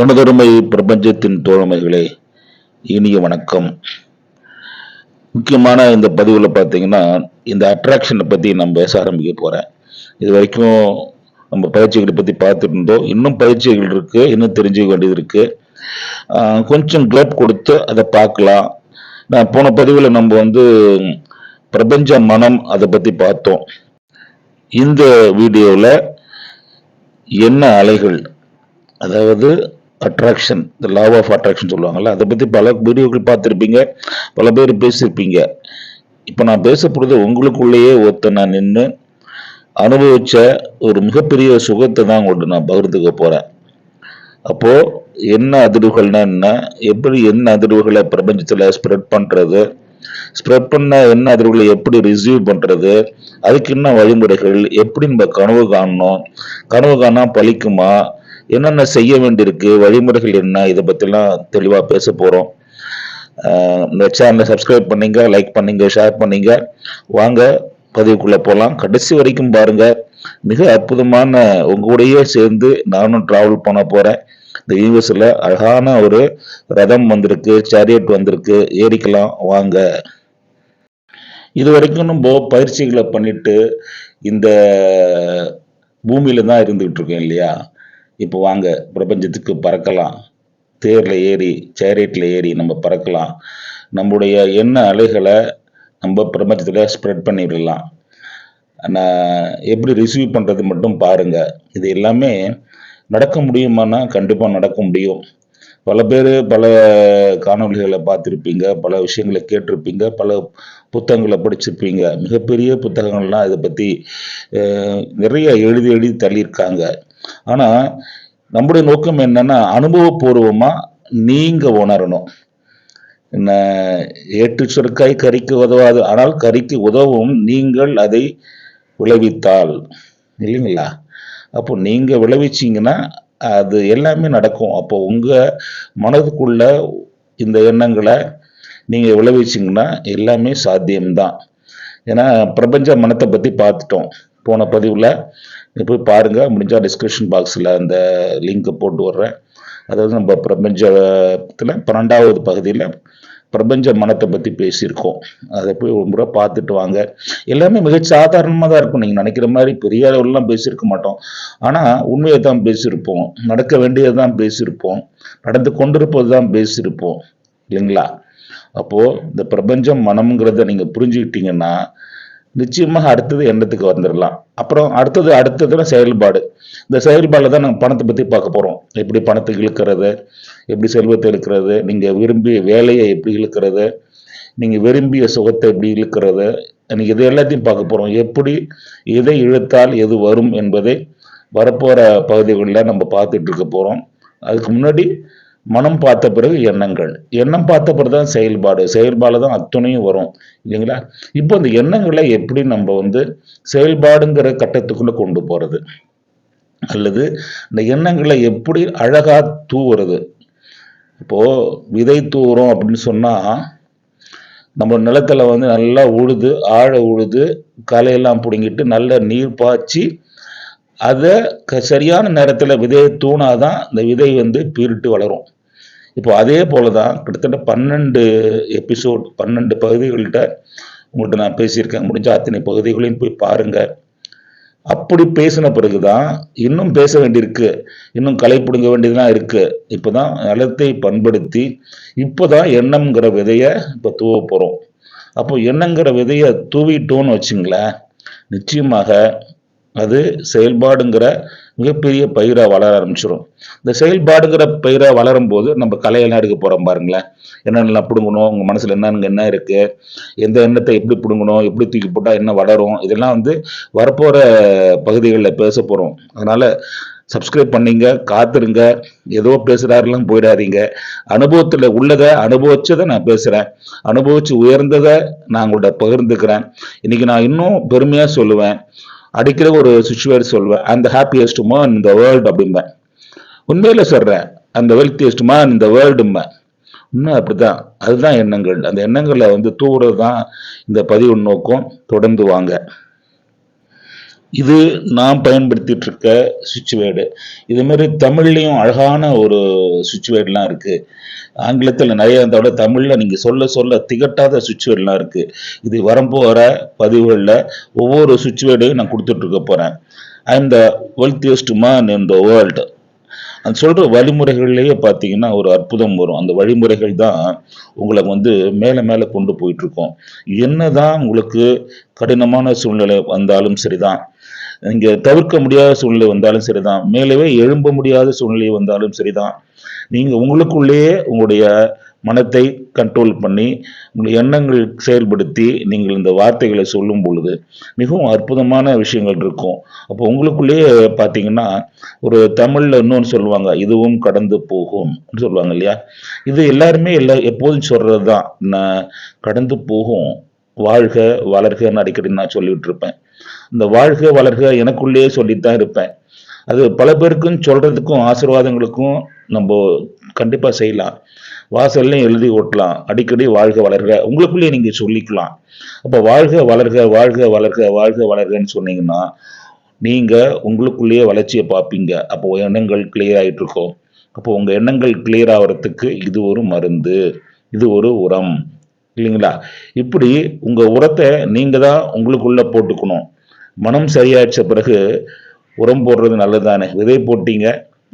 எனதொருமை பிரபஞ்சத்தின் தோழமைகளே இனிய வணக்கம். முக்கியமான இந்த பதிவில் பார்த்தீங்கன்னா இந்த அட்ராக்ஷனை பற்றி நான் பேச ஆரம்பிக்க போகிறேன் இது வரைக்கும் நம்ம பயிற்சிகளை பற்றி பார்த்துட்டு இருந்தோம் இன்னும் பயிற்சிகள் இருக்குது இன்னும் தெரிஞ்சுக்க வேண்டியது இருக்குது கொஞ்சம் கேப் கொடுத்து அதை பார்க்கலாம். நான் போன பதிவில் நம்ம வந்து பிரபஞ்ச மனம் அதை பற்றி பார்த்தோம். இந்த வீடியோவில் என்ன அலைகள் அதாவது அட்ராக்ஷன் இந்த லா ஆஃப் அட்ராக்ஷன் சொல்லுவாங்கல்ல அதை பற்றி பல வீடியோக்கள் பார்த்துருப்பீங்க பல பேர் பேசியிருப்பீங்க. இப்போ நான் பேச உங்களுக்குள்ளேயே ஒருத்த நான் நின்று அனுபவிச்ச ஒரு மிகப்பெரிய சுகத்தை தான் உங்கள்கிட்ட நான் பகிர்ந்துக்க போகிறேன் அப்போது என்ன அதிர்வுகள்னா என்ன எப்படி என்ன அதிர்வுகளை பிரபஞ்சத்தில் ஸ்ப்ரெட் பண்ணுறது ஸ்ப்ரெட் பண்ண என்ன அதிர்வுகளை எப்படி ரிசீவ் பண்ணுறது அதுக்கு என்ன வழிமுறைகள் எப்படி நம்ம கனவு காணணும் கனவு காணா பலிக்குமா என்னென்ன செய்ய வேண்டியிருக்கு வழிமுறைகள் என்ன இதை பற்றிலாம் தெளிவாக பேச போகிறோம் இந்த சேனலை சப்ஸ்கிரைப் பண்ணீங்க லைக் பண்ணிங்க ஷேர் பண்ணீங்க. வாங்க பதிவுக்குள்ளே போகலாம் கடைசி வரைக்கும் பாருங்கள் மிக அற்புதமான உங்க சேர்ந்து நானும் ட்ராவல் பண்ண போகிறேன் இந்த யூனிவர்ஸில் அழகான ஒரு ரதம் வந்திருக்கு சேரியட் வந்திருக்கு. ஏறிக்கலாம் வாங்க. இது வரைக்கும் நம்ம பயிற்சிகளை பண்ணிட்டு இந்த பூமியில தான் இருந்துகிட்டு இருக்கோம் இல்லையா? இப்போ வாங்க பிரபஞ்சத்துக்கு பறக்கலாம். தேரில் ஏறி சேரேட்டில் ஏறி நம்ம பறக்கலாம். நம்முடைய எண்ண அலைகளை நம்ம பிரபஞ்சத்தில் ஸ்ப்ரெட் பண்ணிவிடலாம் நான் எப்படி ரிசீவ் பண்ணுறது மட்டும் பாருங்க. இது எல்லாமே நடக்க முடியுமானா கண்டிப்பாக நடக்க முடியும். பல பேர் பல காணொளிகளை பார்த்துருப்பீங்க பல விஷயங்களை கேட்டிருப்பீங்க பல புத்தகங்களை படிச்சிருப்பீங்க. மிகப்பெரிய புத்தகங்கள்லாம் இதை பற்றி நிறைய எழுதி எழுதி தள்ளியிருக்காங்க. ஆனால் நம்முடைய நோக்கம் என்னன்னா அனுபவபூர்வமாக நீங்கள் உணரணும். என்ன ஏட்டு சொற்காய் கறிக்கு உதவாது ஆனால் கறிக்கு உதவும் நீங்கள் அதை விளைவித்தால். இல்லைங்களா? அப்போ நீங்கள் விளைவிச்சீங்கன்னா அது எல்லாமே நடக்கும். அப்போ உங்கள் மனதுக்குள்ள இந்த எண்ணங்களை நீங்கள் விளைவிச்சிங்கன்னா எல்லாமே சாத்தியம்தான். ஏன்னா பிரபஞ்ச மனத்தை பற்றி பார்த்துட்டோம். போன பதிவில் போய் பாருங்கள் முடிஞ்சால் டிஸ்கிரிப்ஷன் பாக்ஸில் அந்த லிங்க்கை போட்டு வர்றேன் அதாவது நம்ம பிரபஞ்சத்தில் பன்னெண்டாவது பகுதியில் பிரபஞ்ச மனத்தை பற்றி பேசியிருக்கோம். அதை போய் ஒரு முறை பார்த்துட்டு வாங்க. எல்லாமே மிக சாதாரணமாக தான் இருக்கும். நீங்கள் நினைக்கிற மாதிரி பெரிய அளவுலாம் பேசியிருக்க மாட்டோம். ஆனால் உண்மையை தான் பேசியிருப்போம். நடக்க வேண்டியது தான் பேசியிருப்போம். நடந்து கொண்டிருப்பது தான் பேசியிருப்போம். இல்லைங்களா? அப்போது இந்த பிரபஞ்சம் மனம்ங்கிறத நீங்கள் புரிஞ்சுக்கிட்டீங்கன்னா நிச்சயமாக அடுத்தது எண்ணத்துக்கு வந்துடலாம் அப்புறம் அடுத்தது அடுத்ததுல செயல்பாடு. இந்த செயல்பாடில் தான் நாங்கள் பணத்தை பற்றி பார்க்க போகிறோம் எப்படி பணத்தை இழுக்கிறது எப்படி செல்வத்தை இழுக்கிறது நீங்கள் விரும்பிய வேலையை எப்படி இழுக்கிறது நீங்கள் விரும்பிய சுகத்தை எப்படி இழுக்கிறது நீங்கள் இது எல்லாத்தையும் பார்க்க போகிறோம் எப்படி எதை இழுத்தால் எது வரும் என்பதை வரப்போகிற பகுதிகளில் நம்ம பார்த்துட்டு இருக்க போகிறோம் அதுக்கு முன்னாடி மனம் பார்த்த பிறகு எண்ணங்கள். எண்ணம் பார்த்த பிறகு தான் செயல்பாடு. செயல்பாடு தான் அத்துணையும் வரும். இல்லைங்களா? இப்போ இந்த எண்ணங்களை எப்படி நம்ம வந்து செயல்பாடுங்கிற கட்டத்துக்குள்ளே கொண்டு போகிறது அல்லது இந்த எண்ணங்களை எப்படி அழகாக தூவுறது? இப்போது விதை தூவுறோம் அப்படின்னு சொன்னால் நம்ம நிலத்துல வந்து நல்லா உழுது ஆழ உழுது களையெல்லாம் பிடுங்கிட்டு நல்ல நீர் பாய்ச்சி அதை சரியான நேரத்தில் விதையை தூணாதான் இந்த விதை வந்து பீரிட்டு வளரும். இப்போ அதே போல தான் கிட்டத்தட்ட பன்னெண்டு எபிசோட் பன்னெண்டு பகுதிகள்கிட்ட உங்கள்கிட்ட நான் பேசியிருக்கேன். முடிஞ்ச அத்தனை பகுதிகளையும் போய் பாருங்கள் அப்படி பேசின பிறகு தான் இன்னும் பேச வேண்டியிருக்கு. இன்னும் களை பிடுங்க வேண்டியதுலாம் இப்போ தான் நிலத்தை பண்படுத்தி இப்போ தான் எண்ணம்ங்கிற விதையை இப்போ தூவ போகிறோம் அப்போ எண்ணங்கிற விதையை தூவிட்டோன்னு வச்சுங்களேன் நிச்சயமாக அது செயல்பாடுங்கிற மிகப்பெரிய பயிராக வளர ஆரம்பிச்சிடும் இந்த செயல்பாடுங்கிற பயிராக வளரும் போது நம்ம கலையெல்லாம் எடுக்க போகிறோம் பாருங்களேன். என்னென்னலாம் பிடுங்கணும் உங்கள் மனசில் என்னென்ன என்ன இருக்குது எந்த எண்ணத்தை எப்படி பிடுங்கணும் எப்படி தூக்கி போட்டால் என்ன வளரும் இதெல்லாம் வந்து வரப்போகிற பகுதிகளில் பேச போகிறோம் அதனால் சப்ஸ்கிரைப் பண்ணிங்க காத்துருங்க. ஏதோ பேசுகிறாருலாம் போயிடாதீங்க. அனுபவத்தில் உள்ளதை அனுபவிச்சதை நான் பேசுகிறேன் அனுபவித்து உயர்ந்ததை நான் உங்கள்கிட்ட பகிர்ந்துக்கிறேன். இன்றைக்கி நான் இன்னும் பெருமையாக சொல்லுவேன். அடிக்கிற ஒரு சுச்சுவேஷன் சொல்வேன். அந்த ஹாப்பியஸ்ட் மேன் இந்த வேர்ல்டு அப்படிம்பேன். உண்மையில சொல்கிறேன் அந்த வெல்த்தியஸ்ட் மேன் இந்த வேர்ல்டும்பேன் இன்னும் அப்படிதான் அதுதான் எண்ணங்கள். அந்த எண்ணங்களை வந்து தூவுறது தான் இந்த பதிவு நோக்கம். தொடர்ந்து வாங்க. இது நான் பயன்படுத்திட்டு இருக்க சுவிட்ச் வேர்டு இது மாதிரி தமிழ்லையும் அழகான ஒரு சுவிட்ச் வேர்டுலாம் ஆங்கிலத்தில் நிறைய இருந்தால் தமிழில் நீங்கள் சொல்ல சொல்ல திகட்டாத சுவிட்ச் இருக்குது இது வரப்போகிற பதிவுகளில் ஒவ்வொரு சுவிட்ச் நான் கொடுத்துட்ருக்க போகிறேன் I am the wealthiest man in the world அந்த சொல்கிற வழிமுறைகள்லேயே பார்த்தீங்கன்னா ஒரு அற்புதம் வரும். அந்த வழிமுறைகள் தான் உங்களை வந்து மேலே மேலே கொண்டு போயிட்டுருக்கோம் என்ன தான் உங்களுக்கு கடினமான சூழ்நிலை வந்தாலும் சரிதான். நீங்கள் தவிர்க்க முடியாத சூழ்நிலை வந்தாலும் சரிதான். மேலவே எழும்ப முடியாத சூழ்நிலை வந்தாலும் சரிதான். நீங்கள் உங்களுக்குள்ளேயே உங்களுடைய மனத்தை கண்ட்ரோல் பண்ணி உங்கள் எண்ணங்கள் செயல்படுத்தி நீங்கள் இந்த வார்த்தைகளை சொல்லும் பொழுது மிகவும் அற்புதமான விஷயங்கள் இருக்கும். அப்போ உங்களுக்குள்ளேயே பார்த்தீங்கன்னா ஒரு தமிழில் இன்னொன்று சொல்லுவாங்க இதுவும் கடந்து போகும் சொல்லுவாங்க இல்லையா? இது எல்லாருமே எல்லா எப்போதும் சொல்கிறது தான் நான் கடந்து போகும் வாழ்க வளர்கன்னு அடிக்கடி நான் சொல்லிட்டு இருப்பேன். இந்த வாழ்க வளர்க எனக்குள்ளேயே சொல்லித்தான் இருப்பேன். அது பல பேருக்கும் சொல்றதுக்கும் ஆசீர்வாதங்களுக்கும் நம்ம கண்டிப்பாக செய்யலாம். வாசல்லையும் எழுதி ஓட்டலாம். அடிக்கடி வாழ்க வளர்க. உங்களுக்குள்ளேயே நீங்கள் சொல்லிக்கலாம். அப்போ வாழ்க வளர்க வாழ்க வளர்க வாழ்க வளர்கன்னு சொன்னீங்கன்னா நீங்கள் உங்களுக்குள்ளேயே வளர்ச்சியை பார்ப்பீங்க. அப்போ எண்ணங்கள் கிளியர் ஆயிட்டு இருக்கும் அப்போ உங்கள் எண்ணங்கள் கிளியர் ஆகிறதுக்கு இது ஒரு மருந்து. இது ஒரு உரம். இல்லைங்களா? இப்படி உங்கள் உரத்தை நீங்கள் தான் உங்களுக்குள்ளே போட்டுக்கணும். மனம் சரியாயிடுச்ச பிறகு உரம் போடுறது நல்லதானே விதை போட்டீங்க.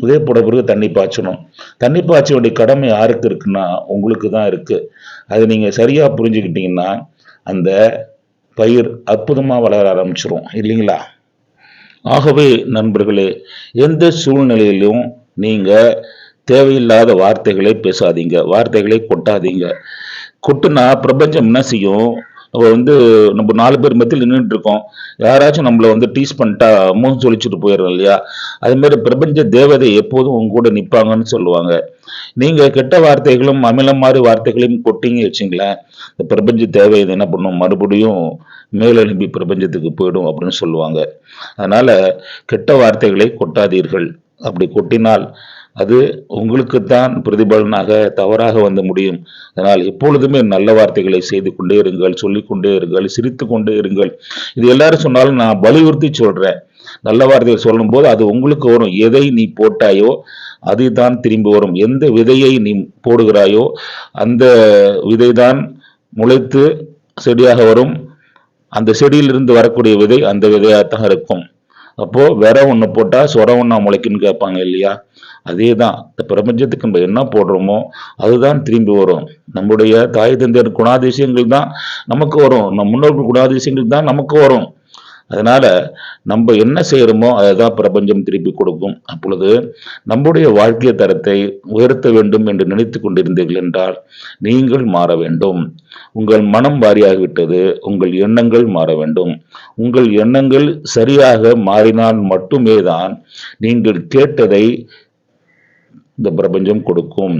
விதை போட பிறகு தண்ணி பாய்ச்சணும். தண்ணி பாய்ச்ச வேண்டிய கடமை யாருக்கு இருக்குன்னா உங்களுக்கு தான் இருக்குது அதை நீங்கள் சரியாக புரிஞ்சுக்கிட்டீங்கன்னா அந்த பயிர் அற்புதமாக வளர ஆரம்பிச்சிரும். இல்லைங்களா? ஆகவே நண்பர்களே எந்த சூழ்நிலையிலும் நீங்கள் தேவையில்லாத வார்த்தைகளை பேசாதீங்க. வார்த்தைகளை கொட்டாதீங்க. கொட்டுனா பிரபஞ்சம் என்ன செய்யும்? நம்ம வந்து நம்ம நாலு பேர் மத்தியில் நின்றுட்டு இருக்கோம் யாராச்சும் நம்மளை வந்து டீஸ் பண்ணிட்டா மூஞ்சி சொல்லிச்சுட்டு போயிடும் இல்லையா? அதுமாரி பிரபஞ்ச தேவதை எப்போதும் உங்க கூட நிற்பாங்கன்னு சொல்லுவாங்க. நீங்க கெட்ட வார்த்தைகளும் அமிலம் மாதிரி வார்த்தைகளையும் கொட்டிங்க வச்சுங்களேன். இந்த பிரபஞ்ச தேவை இது என்ன பண்ணும்? மறுபடியும் மேலெழும்பி பிரபஞ்சத்துக்கு போயிடும் அப்படின்னு சொல்லுவாங்க. அதனால கெட்ட வார்த்தைகளை கொட்டாதீர்கள். அப்படி கொட்டினால் அது உங்களுக்குத்தான் பிரதிபலனாக தவறாக வந்து முடியும். அதனால் எப்பொழுதுமே நல்ல வார்த்தைகளை செய்து கொண்டே இருங்கள் சொல்லிக் கொண்டே இருங்கள் சிரித்து கொண்டே இருங்கள். இது எல்லாரும் சொன்னாலும் நான் வலியுறுத்தி சொல்கிறேன் நல்ல வார்த்தைகள் சொல்லும்போது அது உங்களுக்கு வரும். எதை நீ போட்டாயோ அதுதான் திரும்பி வரும். எந்த விதையை நீ போடுகிறாயோ அந்த விதை தான் முளைத்து செடியாக வரும். அந்த செடியிலிருந்து வரக்கூடிய விதை அந்த விதையாகத்தான் இருக்கும். அப்போது வெற ஒன்று போட்டால் சொர ஒன்றா முளைக்குன்னு கேட்பாங்க இல்லையா? அதே தான் இந்த பிரபஞ்சத்துக்கு நம்ம என்ன போடுறோமோ அதுதான் திரும்பி வரும். நம்முடைய தாய் தந்தையர் குணாதிசயங்கள் தான் நமக்கு வரும். நம் முன்னோர்கள் குணாதிசயங்கள் தான் நமக்கு வரும். அதனால நம்ம என்ன செய்யறோமோ அதுதான் பிரபஞ்சம் திருப்பி கொடுக்கும். அப்பொழுது நம்முடைய வாழ்க்கை தரத்தை உயர்த்த வேண்டும் என்று நினைத்து கொண்டிருந்தீர்கள் என்றால் நீங்கள் மாற வேண்டும். உங்கள் மனம் வாரியாகிவிட்டது உங்கள் எண்ணங்கள் மாற வேண்டும். உங்கள் எண்ணங்கள் சரியாக மாறினால் மட்டுமே தான் நீங்கள் கேட்டதை இந்த பிரபஞ்சம் கொடுக்கும்.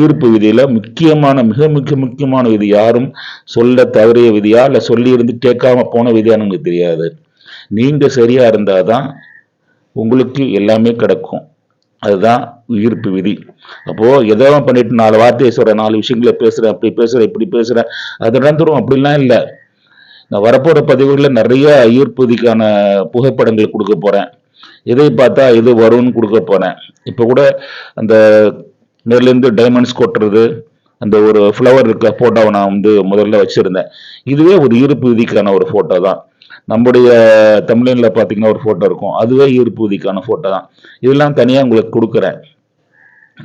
ஈர்ப்பு விதியில முக்கியமான மிக மிக முக்கியமான விதி யாரும் சொல்ல தவறிய விதியா இல்ல சொல்லி இருந்து கேட்காம போன விதியான்னு உங்களுக்கு தெரியாது. நீங்க சரியா இருந்தாதான் உங்களுக்கு எல்லாமே கிடைக்கும். அதுதான் ஈர்ப்பு விதி. அப்போ எதோ பண்ணிட்டு நாலு வார்த்தையை சொல்றேன் நாலு விஷயங்களை பேசுறேன் அப்படி பேசுறேன் இப்படி பேசுறேன் அது நடந்துடும் அப்படிலாம் இல்லை. நான் வரப்போற பதிவுகளில் நிறைய ஈர்ப்பு விதிக்கான புகைப்படங்கள் கொடுக்க போறேன். எதை பார்த்தா இது வரும்னு கொடுக்க போனேன். இப்போ கூட அந்த நேர்லேருந்து டைமண்ட்ஸ் கொட்டுறது அந்த ஒரு ஃப்ளவர் இருக்க ஃபோட்டோவை நான் வந்து முதல்ல வச்சுருந்தேன். இதுவே ஒரு ஈர்ப்பு விதிக்கான ஒரு ஃபோட்டோ தான். நம்முடைய தமிழ்நில பார்த்தீங்கன்னா ஒரு ஃபோட்டோ இருக்கும். அதுவே ஈர்ப்பு விதிக்கான ஃபோட்டோ தான். இதெல்லாம் தனியாக உங்களுக்கு கொடுக்குறேன்.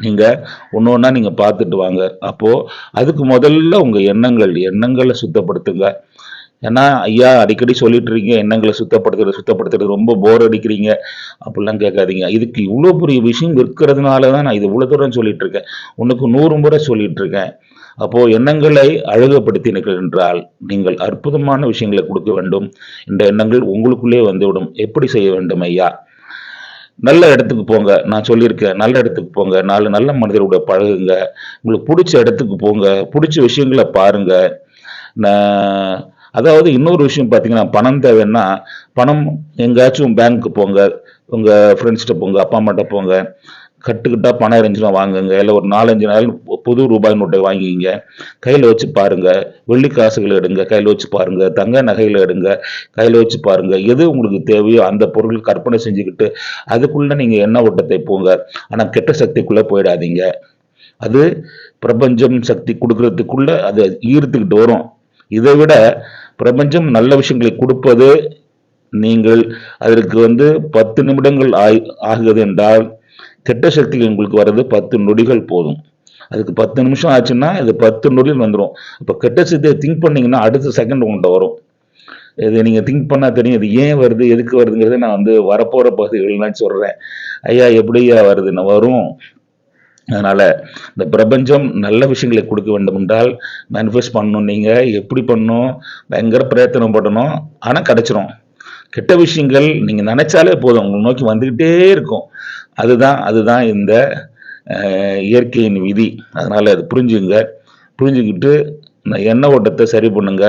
நீங்கள் ஒன்று ஒன்றா நீங்கள் பார்த்துட்டு வாங்க. அப்போது அதுக்கு முதல்ல உங்கள் எண்ணங்கள் எண்ணங்களை சுத்தப்படுத்துங்க. ஏன்னா ஐயா அடிக்கடி சொல்லிட்டு இருக்கீங்க எண்ணங்களை சுத்தப்படுத்துறது சுத்தப்படுத்துறது ரொம்ப போர் அடிக்கிறீங்க. அப்படிலாம் கேட்காதீங்க. இதுக்கு இவ்வளோ பெரிய விஷயம் இருக்கிறதுனால தான் நான் இது இவ்வளோ தூரம் சொல்லிட்டு இருக்கேன் உனக்கு நூறு முறை சொல்லிட்டு இருக்கேன் அப்போ எண்ணங்களை அழகுபடுத்தினீர்கள் என்றால் நீங்கள் அற்புதமான விஷயங்களை கொடுக்க வேண்டும். இந்த எண்ணங்கள் உங்களுக்குள்ளே வந்துவிடும். எப்படி செய்ய வேண்டும் ஐயா? நல்ல இடத்துக்கு போங்க. நான் சொல்லியிருக்கேன் நல்ல இடத்துக்கு போங்க. நாலு நல்ல மனிதரோட பழகுங்க. உங்களுக்கு பிடிச்ச இடத்துக்கு போங்க. பிடிச்ச விஷயங்களை பாருங்க. நான் அதாவது இன்னொரு விஷயம் பார்த்தீங்கன்னா பணம் தேவைன்னா பணம் எங்கேயாச்சும் பேங்க்கு போங்க உங்கள் ஃப்ரெண்ட்ஸ்கிட்ட போங்க அப்பா அம்மாட்ட போங்க கட்டுக்கிட்டா பணம் இருந்துச்சுன்னா வாங்குங்க இல்லை ஒரு நாலஞ்சு நாள் புது ரூபாய் நோட்டை வாங்கிக்கிங்க கையில் வச்சு பாருங்கள் வெள்ளி காசுகள் எடுங்க கையில் வச்சு பாருங்கள் தங்க நகையில் எடுங்க கையில் வச்சு பாருங்கள் எது உங்களுக்கு தேவையோ அந்த பொருள் கற்பனை செஞ்சுக்கிட்டு அதுக்குள்ளே நீங்கள் எண்ண ஓட்டத்தை போங்க. ஆனால் கெட்ட சக்திக்குள்ளே போயிடாதீங்க. அது பிரபஞ்சம் சக்தி கொடுக்கறதுக்குள்ளே அதை ஈர்த்துக்கிட்டு வரும். இதை விட பிரபஞ்சம் நல்ல விஷயங்களை கொடுப்பது நீங்கள் அதற்கு வந்து பத்து நிமிடங்கள் ஆய் ஆகுது என்றால் கெட்ட சக்திகள் உங்களுக்கு வர்றது பத்து நொடிகள் போதும். அதுக்கு பத்து நிமிஷம் ஆச்சுன்னா இது பத்து நொடியில் வந்துடும் இப்போ கெட்ட சக்தியை திங்க் பண்ணிங்கன்னா அடுத்த செகண்ட் உங்கள்கிட்ட வரும். இது நீங்கள் திங்க் பண்ணால் தெரியும். இது ஏன் வருது? எதுக்கு வருதுங்கிறத நான் வந்து வரப்போகிற பகுதிகள்லாம் சொல்கிறேன் ஐயா எப்படியா வருதுன்னு? வரும். அதனால் இந்த பிரபஞ்சம் நல்ல விஷயங்களை கொடுக்க வேண்டும் என்றால் மேனிஃபெஸ்ட் பண்ணணும். நீங்கள் எப்படி பண்ணணும்? பயங்கர பிரயத்தனம் பண்ணணும் ஆனால் கிடைச்சிரும். கெட்ட விஷயங்கள் நீங்கள் நினச்சாலே போதும். உங்களை நோக்கி வந்துக்கிட்டே இருக்கும். அதுதான் அதுதான் இந்த இயற்கையின் விதி. அதனால் அது புரிஞ்சுங்க. புரிஞ்சுக்கிட்டு இந்த எண்ண ஓட்டத்தை சரி பண்ணுங்க.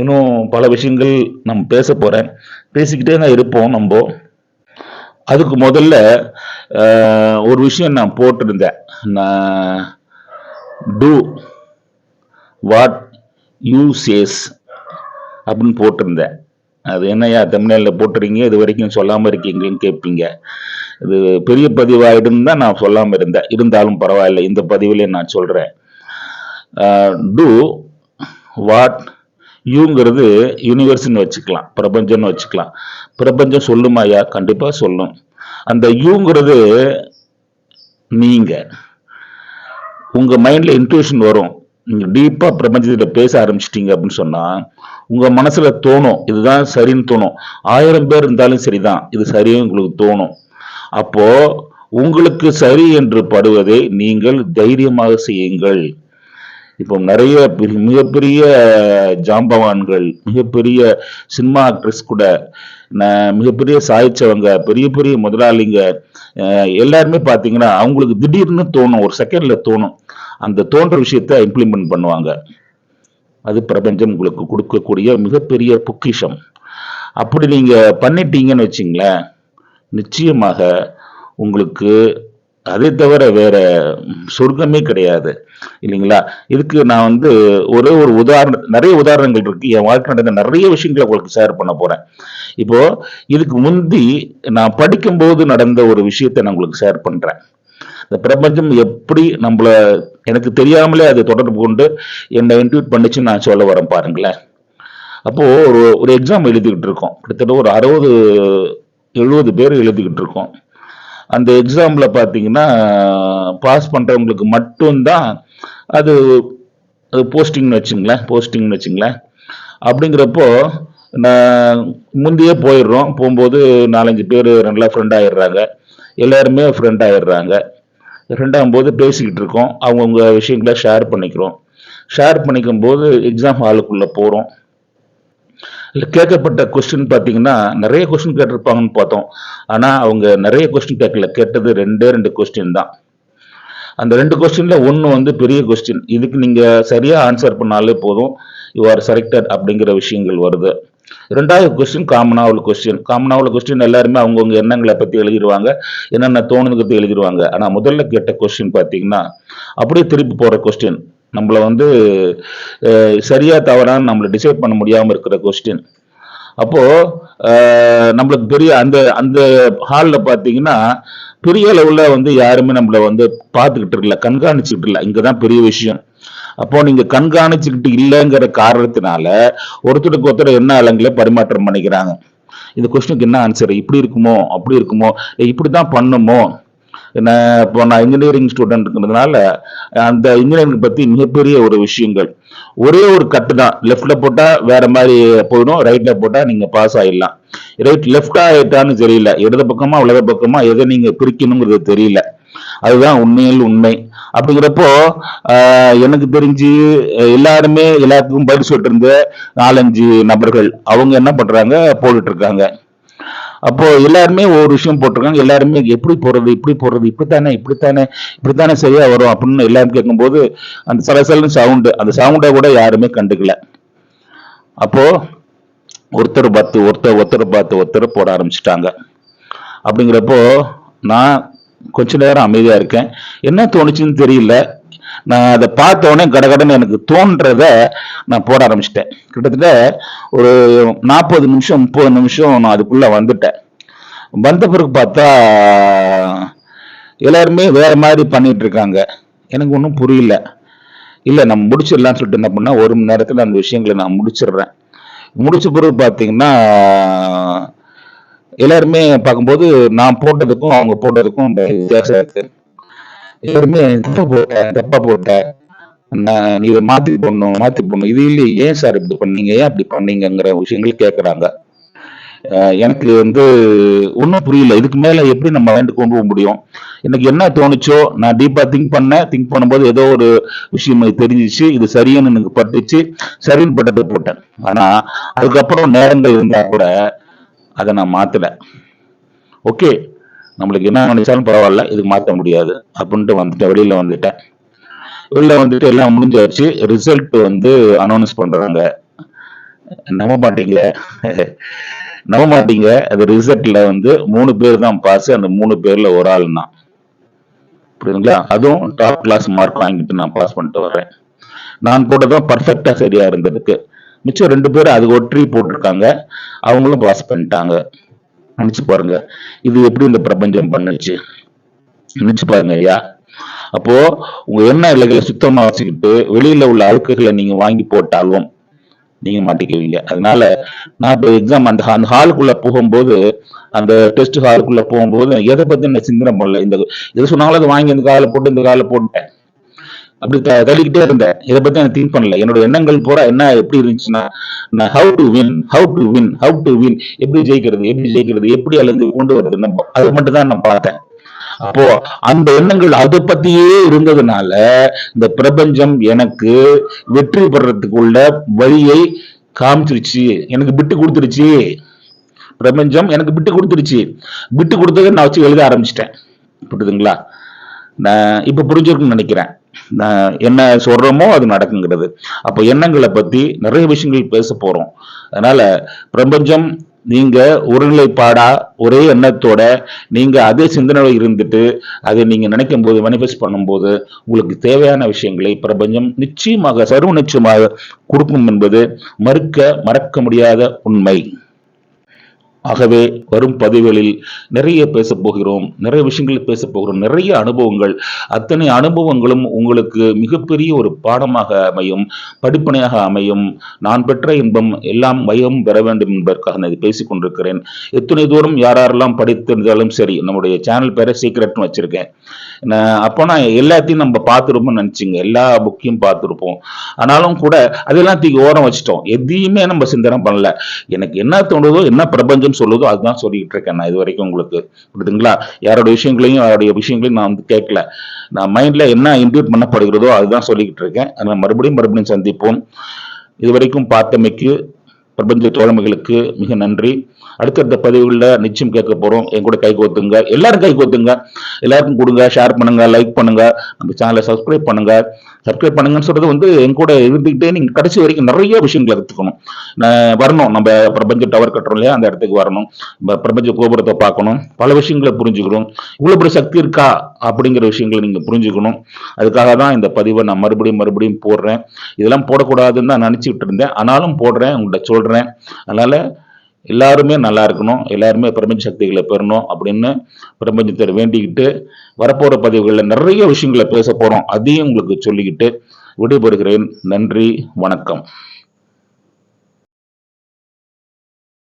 இன்னும் பல விஷயங்கள் நம்ம பேச போகிறேன் பேசிக்கிட்டே தான் இருப்போம் நம்ம. அதுக்கு முதல்ல ஒரு விஷயம் நான் போட்டிருந்தேன். நான் டூ வாட் யூ சேஸ் அப்படின்னு போட்டிருந்தேன். அது என்னையா தமிழ்நாட்டில் போட்டுறீங்க இது வரைக்கும் சொல்லாமல் இருக்கீங்கன்னு கேட்பீங்க இது பெரிய பதிவாயிடும் தான் நான் சொல்லாமல் இருந்தேன். இருந்தாலும் பரவாயில்ல இந்த பதிவிலே நான் சொல்கிறேன் டூ வாட் யூங்கிறது யூனிவர்ஸ்னு வச்சுக்கலாம் பிரபஞ்சம்னு வச்சுக்கலாம். பிரபஞ்சம் சொல்லுமாயா கண்டிப்பாக சொல்லும். அந்த யூங்கிறது நீங்கள் உங்கள் மைண்டில் இன்ட்யூஷன் வரும். நீங்கள் டீப்பாக பிரபஞ்சத்தில் பேச ஆரம்பிச்சிட்டீங்க அப்படின்னு சொன்னால் உங்கள் மனசில் தோணும் இதுதான் சரின்னு தோணும். ஆயிரம் பேர் இருந்தாலும் சரிதான் இது சரியும் உங்களுக்கு தோணும். அப்போது உங்களுக்கு சரி என்று படுவதை நீங்கள் தைரியமாக செய்யுங்கள். இப்போ நிறைய மிகப்பெரிய ஜாம்பவான்கள் மிகப்பெரிய சினிமா ஆக்ட்ரஸ் கூட மிகப்பெரிய சாய்ச்சவங்க பெரிய பெரிய முதலாளிங்க எல்லாருமே பார்த்தீங்கன்னா அவங்களுக்கு திடீர்னு தோணும் ஒரு செகண்ட்ல தோணும். அந்த தோன்ற விஷயத்த இம்ப்ளிமெண்ட் பண்ணுவாங்க. அது பிரபஞ்சம் உங்களுக்கு கொடுக்கக்கூடிய மிகப்பெரிய பொக்கிஷம். அப்படி நீங்க பண்ணிட்டீங்கன்னு வச்சிங்களேன் நிச்சயமாக உங்களுக்கு அதை தவிர வேற சொர்க்கமே கிடையாது. இல்லைங்களா? இதுக்கு நான் வந்து ஒரே ஒரு உதாரணம் நிறைய உதாரணங்கள் இருக்கு. என் வாழ்க்கை நடந்த நிறைய விஷயங்களை உங்களுக்கு ஷேர் பண்ண போறேன். இப்போ இதுக்கு முந்தி நான் படிக்கும்போது நடந்த ஒரு விஷயத்தை நான் உங்களுக்கு ஷேர் பண்றேன். இந்த பிரபஞ்சம் எப்படி நம்மள எனக்கு தெரியாமலே அது தொடர்பு கொண்டு என்னை இன்ட்யூட் பண்ணிச்சுன்னு நான் சொல்ல வரேன் பாருங்களேன். அப்போ ஒரு ஒரு எக்ஸாம் எழுதிக்கிட்டு இருக்கோம். கிட்டத்தட்ட ஒரு அறுபது எழுபது பேர் எழுதிக்கிட்டு இருக்கோம். அந்த எக்ஸாம்ல பார்த்தீங்கன்னா பாஸ் பண்ணுறவங்களுக்கு மட்டும்தான் அது அது போஸ்டிங்னு வச்சுங்களேன் போஸ்டிங்னு வச்சுங்களேன். அப்படிங்கிறப்போ நான் முந்தையே போயிடுறோம். போகும்போது நாலஞ்சு பேர் நல்லா ஃப்ரெண்ட் ஆயிடுறாங்க. எல்லாருமே ஃப்ரெண்ட் ஆகிடுறாங்க ஃப்ரெண்டாகும் போது பேசிக்கிட்டு இருக்கோம். அவங்கவுங்க விஷயங்களை ஷேர் பண்ணிக்கிறோம். ஷேர் பண்ணிக்கும் போது எக்ஸாம் ஹாலுக்குள்ளே போகிறோம் கேட்கப்பட்ட கொஸ்டின் பார்த்தீங்கன்னா நிறைய கொஸ்டின் கேட்டிருப்பாங்கன்னு பார்த்தோம். ஆனால் அவங்க நிறைய கொஸ்டின் கேட்கல. கேட்டது ரெண்டே ரெண்டு கொஸ்டின் தான். அந்த ரெண்டு கொஸ்டினில் ஒன்று வந்து பெரிய கொஸ்டின் இதுக்கு நீங்கள் சரியாக ஆன்சர் பண்ணாலே போதும். யூ ஆர் செலக்டட் அப்படிங்கிற விஷயங்கள் வருது. ரெண்டாவது கொஸ்டின் காமனாவில் உள்ள கொஸ்டின் காமனாவில் உள்ள கொஸ்டின் எல்லாருமே அவங்கவுங்க எண்ணங்களை பற்றி எழுதிடுவாங்க என்னென்ன தோணுங்கிறது எழுதிடுவாங்க ஆனால் முதல்ல கேட்ட கொஸ்டின் பார்த்தீங்கன்னா அப்படியே திருப்பி போகிற கொஸ்டின் நம்மள வந்து சரியா தவறான்னு நம்மளை டிசைட் பண்ண முடியாமல் இருக்கிற கொஸ்டின் அப்போ நம்மளுக்கு பெரிய அந்த அந்த ஹாலில் பார்த்தீங்கன்னா பெரிய அளவில் வந்து யாருமே நம்மள வந்து பார்த்துக்கிட்டு இருக்கல கண்காணிச்சுக்கிட்டு இல்லை இங்கதான் பெரிய விஷயம். அப்போ நீங்க கண்காணிச்சுக்கிட்டு இல்லைங்கிற காரணத்தினால ஒருத்தருக்கு ஒருத்தர் என்ன அலங்களை பரிமாற்றம் பண்ணிக்கிறாங்க. இந்த கொஸ்டினுக்கு என்ன ஆன்சர் இப்படி இருக்குமோ? அப்படி இருக்குமோ? இப்படி தான் பண்ணுமோ என்ன இப்போ நான் இன்ஜினியரிங் ஸ்டூடெண்ட் இருக்கிறதுனால அந்த இன்ஜினியரிங் பற்றி மிகப்பெரிய ஒரு விஷயங்கள். ஒரே ஒரு கட்டு தான். லெஃப்டில் போட்டால் வேற மாதிரி போயிடும் ரைட்டில் போட்டால் நீங்கள் பாஸ் ஆகிடலாம் ரைட் லெஃப்டா ஆகிட்டான்னு தெரியல. இடது பக்கமா வலது பக்கமா எதை நீங்கள் பிரிக்கணுங்கிறது தெரியல. அதுதான் உண்மையில் உண்மை. அப்படிங்கிறப்போ எனக்கு தெரிஞ்சு எல்லாருமே எல்லாத்துக்கும் பதில் சொல்லிட்டு இருந்த நாலஞ்சு நபர்கள் அவங்க என்ன பண்றாங்க? போட்டுட்டு இருக்காங்க. அப்போ எல்லாருமே ஒரு விஷயம் போட்டிருக்காங்க. எல்லாருமே எப்படி போறது இப்படி போறது இப்படித்தானே இப்படித்தானே இப்படித்தானே சரியா வரும் அப்படின்னு எல்லாரும் கேட்கும்போது அந்த சலசலன்னு சவுண்டு அந்த சவுண்டை கூட யாருமே கண்டுக்கல. அப்போ ஒருத்தர் பார்த்து ஒருத்தர் ஒருத்தர் பார்த்து ஒருத்தர் போட ஆரம்பிச்சிட்டாங்க. அப்படிங்கிறப்போ நான் கொஞ்ச நேரம் அமைதியா இருக்கேன். என்ன தோணுச்சுன்னு தெரியல. நான் அதை பார்த்தோடனே கடகடன்னு எனக்கு தோன்றத நான் போட ஆரம்பிச்சிட்டேன். கிட்டத்தட்ட ஒரு நாற்பது நிமிஷம் முப்பது நிமிஷம் நான் அதுக்குள்ளே வந்துட்டேன். வந்த பிறகு பார்த்தா எல்லாருமே வேற மாதிரி பண்ணிட்டு இருக்காங்க. எனக்கு ஒன்றும் புரியல. இல்லை நம்ம முடிச்சிடலாம்னு சொல்லிட்டு என்ன பண்ணால் ஒரு மணி நேரத்தில் அந்த விஷயங்களை நான் முடிச்சிடுறேன். முடிச்ச பிறகு பார்த்தீங்கன்னா எல்லாருமே பார்க்கும்போது நான் போட்டதுக்கும் அவங்க போட்டதுக்கும் வித்தியாசம் இருக்குது எல்லாருமே தப்பா போட்ட தப்பா போட்ட நான் நீ இதை மாத்தி போடணும் மாத்தி போடணும். இது இல்லையே ஏன் சார் இப்படி பண்ணீங்க? ஏன் அப்படி பண்ணீங்கங்கிற விஷயங்கள் கேட்கறாங்க எனக்கு வந்து ஒன்றும் புரியல. இதுக்கு மேலே எப்படி நம்ம மைண்ட் கொண்டு போக முடியும்? எனக்கு என்ன தோணுச்சோ நான் டீப்பாக திங்க் பண்ணேன். திங்க் பண்ணும்போது ஏதோ ஒரு விஷயம் எனக்கு தெரிஞ்சிச்சு. இது சரியானு எனக்கு பட்டுச்சு. சரின்னு பட்டதை போட்டேன். ஆனால் அதுக்கப்புறம் நேரங்கள் இருந்தால் கூட அதை நான் மாற்றலை ஓகே. நம்மளுக்கு என்ன நினைச்சாலும் பரவாயில்ல இதுக்கு மாற்ற முடியாது அப்படின்ட்டு வந்துட்டேன் வெளியில வந்துட்டேன். வெளியில வந்துட்டு எல்லாம் முடிஞ்சாச்சு ரிசல்ட் வந்து அனௌன்ஸ் பண்றாங்க. நம்ப மாட்டீங்க. நம்ப மாட்டீங்க. அது ரிசல்ட்ல வந்து மூணு பேர் தான் பாஸ் அந்த மூணு பேர்ல ஒரு ஆள் தான். புரியுதுங்களா? அதுவும் டாப் கிளாஸ் மார்க் வாங்கிட்டு நான் பாஸ் பண்ணிட்டு வர்றேன். நான் போட்டதும் பர்ஃபெக்டா சரியா இருந்ததுக்கு மிச்சம் ரெண்டு பேரும் அது ஒற்றி போட்டிருக்காங்க. அவங்களும் பாஸ் பண்ணிட்டாங்க. நினைச்சு பாருங்க. இது எப்படி இந்த பிரபஞ்சம் பண்ணுச்சு? நினைச்சு பாருங்க ஐயா. அப்போ உங்க எண்ணெய் இலைகளை சுத்தமா வச்சுக்கிட்டு வெளியில உள்ள அழுக்குகளை நீங்க வாங்கி போட்டாலும் நீங்க மாட்டிக்குவீங்க. அதனால நான் இப்போ எக்ஸாம் அந்த அந்த ஹாலுக்குள்ள போகும்போது அந்த டெஸ்ட் ஹாலுக்குள்ள போகும்போது எதை பத்தி நான் சிந்தனை பண்ணல. இந்த எது சொன்னாலும் அதை வாங்கி இந்த காலை போட்டு இந்த காலை போட்டேன் அப்படி தள்ளிக்கிட்டே இருந்தேன். இதை பத்தி நான் திங்க் பண்ணல. என்னோட எண்ணங்கள் பூரா என்ன எப்படி இருந்துச்சுன்னா நான் how to win how to win how to win எப்படி ஜெயிக்கிறது எப்படி ஜெயிக்கிறது எப்படி அல்லது கொண்டு வருது நம்ம அது மட்டும் தான் நான் பார்த்தேன். அப்போ அந்த எண்ணங்கள் அதை பத்தியே இருந்ததுனால இந்த பிரபஞ்சம் எனக்கு வெற்றி பெறத்துக்குள்ள வழியை காமிச்சிருச்சு. எனக்கு விட்டு கொடுத்துருச்சு. பிரபஞ்சம் எனக்கு விட்டு கொடுத்துருச்சு. விட்டு கொடுத்ததை நான் வச்சு எழுத ஆரம்பிச்சிட்டேன். புரியுதுங்களா? நான் இப்ப புரிஞ்சிருக்குன்னு நினைக்கிறேன். என்ன சொல்றோமோ அது நடக்குங்கிறது. அப்போ எண்ணங்களை பத்தி நிறைய விஷயங்கள் பேச போறோம். அதனால பிரபஞ்சம் நீங்க ஒருநிலைப்பாடா ஒரே எண்ணத்தோட நீங்க அதே சிந்தனையில் இருந்துட்டு அதை நீங்க நினைக்கும் போது மேனிஃபெஸ்ட் பண்ணும்போது உங்களுக்கு தேவையான விஷயங்களை பிரபஞ்சம் நிச்சயமாக சர்வ நிச்சயமாக கொடுக்கும் என்பது மறுக்க மறக்க முடியாத உண்மை. ஆகவே வரும் பதிவுகளில் நிறைய பேச போகிறோம் நிறைய விஷயங்கள் பேச போகிறோம் நிறைய அனுபவங்கள். அத்தனை அனுபவங்களும் உங்களுக்கு மிகப்பெரிய ஒரு பாடமாக அமையும் படிப்பனையாக அமையும். நான் பெற்ற இன்பம் எல்லாம் மையம் பெற வேண்டும் என்பதற்காக நான் இதை பேசிக் கொண்டிருக்கிறேன். எத்தனை தூரம் யாரெல்லாம் படித்திருந்தாலும் சரி நம்முடைய சேனல் பேரை சீக்கிரட்னு வச்சிருக்கேன். அப்போ நான் எல்லாத்தையும் நம்ம பார்த்துருப்போம்னு நினைச்சிங்க. எல்லா புக்கையும் பார்த்துருப்போம். ஆனாலும் கூட அதெல்லாம் தூக்கி ஓரம் வச்சிட்டோம். எதையுமே நம்ம சிந்தனை பண்ணல. எனக்கு என்ன தோணுதோ என்ன பிரபஞ்சம் சொல்லுதோ அதுதான் சொல்லிக்கிட்டு இருக்கேன் நான் இது வரைக்கும் உங்களுக்கு. புரியுதுங்களா? யாரோட விஷயங்களையும் யாரோடைய விஷயங்களையும் நான் வந்து கேட்கல. நான் மைண்ட்ல என்ன இன்க்ளூட் பண்ணப்படுகிறதோ அதுதான் சொல்லிக்கிட்டு இருக்கேன் அதனால் மறுபடியும் மறுபடியும் சந்திப்போம். இதுவரைக்கும் பார்த்தமைக்கு பிரபஞ்ச தோழமைகளுக்கு மிக நன்றி. அடுத்தடுத்த பதிவுகளில் நிச்சயம் கேட்க போறோம். என் கூட கை கோத்துங்க. எல்லாரும் கை கோத்துங்க. எல்லாருக்கும் கொடுங்க. ஷேர் பண்ணுங்க. லைக் பண்ணுங்க. நம்ம சேனலை சப்ஸ்கிரைப் பண்ணுங்க. சப்ஸ்கிரைப் பண்ணுங்கன்னு சொல்றது வந்து என் கூட இருந்துக்கிட்டே நீங்க கடைசி வரைக்கும் நிறைய விஷயங்களை கற்றுக்கணும் நான் வரணும். நம்ம பிரபஞ்ச டவர் கட்டுறோம் இல்லையா? அந்த இடத்துக்கு வரணும். நம்ம பிரபஞ்ச கோபுரத்தை பார்க்கணும். பல விஷயங்களை புரிஞ்சுக்கணும். இவ்வளோ பெரிய சக்தி இருக்கா? அப்படிங்கிற விஷயங்களை நீங்க புரிஞ்சுக்கணும். அதுக்காக தான் இந்த பதிவை நான் மறுபடியும் மறுபடியும் போடுறேன். இதெல்லாம் போடக்கூடாதுன்னு தான் நினச்சிக்கிட்டு இருந்தேன். ஆனாலும் போடுறேன். உங்கள்கிட்ட சொல்றேன். அதனால எல்லாருமே நல்லா இருக்கணும். எல்லாருமே பிரபஞ்ச சக்திகளை பெறணும் அப்படின்னு பிரபஞ்சத்தை வேண்டிக்கிட்டு வரப்போற பதிவுகளில் நிறைய விஷயங்களை பேச போறோம். அதையும் உங்களுக்கு சொல்லிக்கிட்டு விடைபெறுகிறேன். நன்றி வணக்கம்.